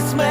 печалі,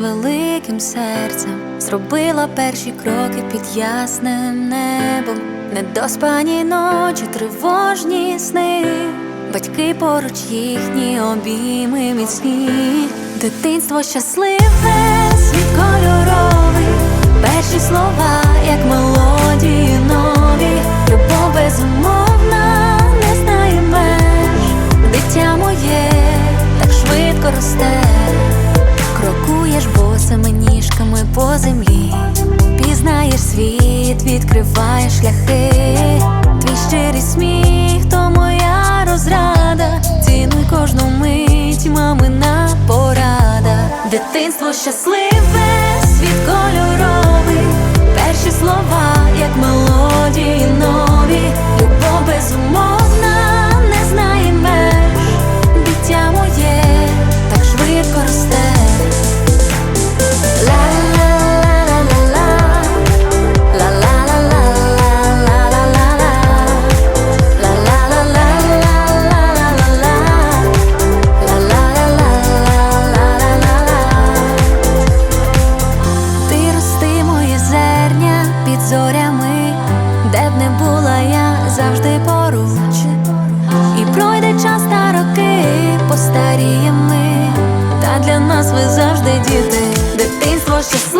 великим серцем зробила перші кроки під ясним небом, недоспані ночі, тривожні сни, батьки поруч їхні обійми міцні, дитинство щасливе, світ кольоровий, перші слова, як мелодії нові, любов безумовна, ніжками по землі, пізнаєш світ, відкриваєш шляхи, твій щирий сміх, то моя розрада, цінуй кожну мить, мамина порада, дитинство щасливе, завжди поруч, і пройде час та роки, постаріємо ми, та для нас ви завжди діти, дитинство щасливе.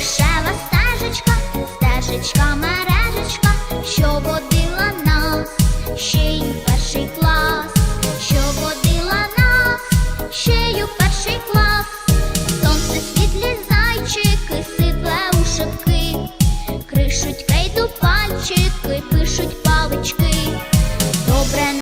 shine.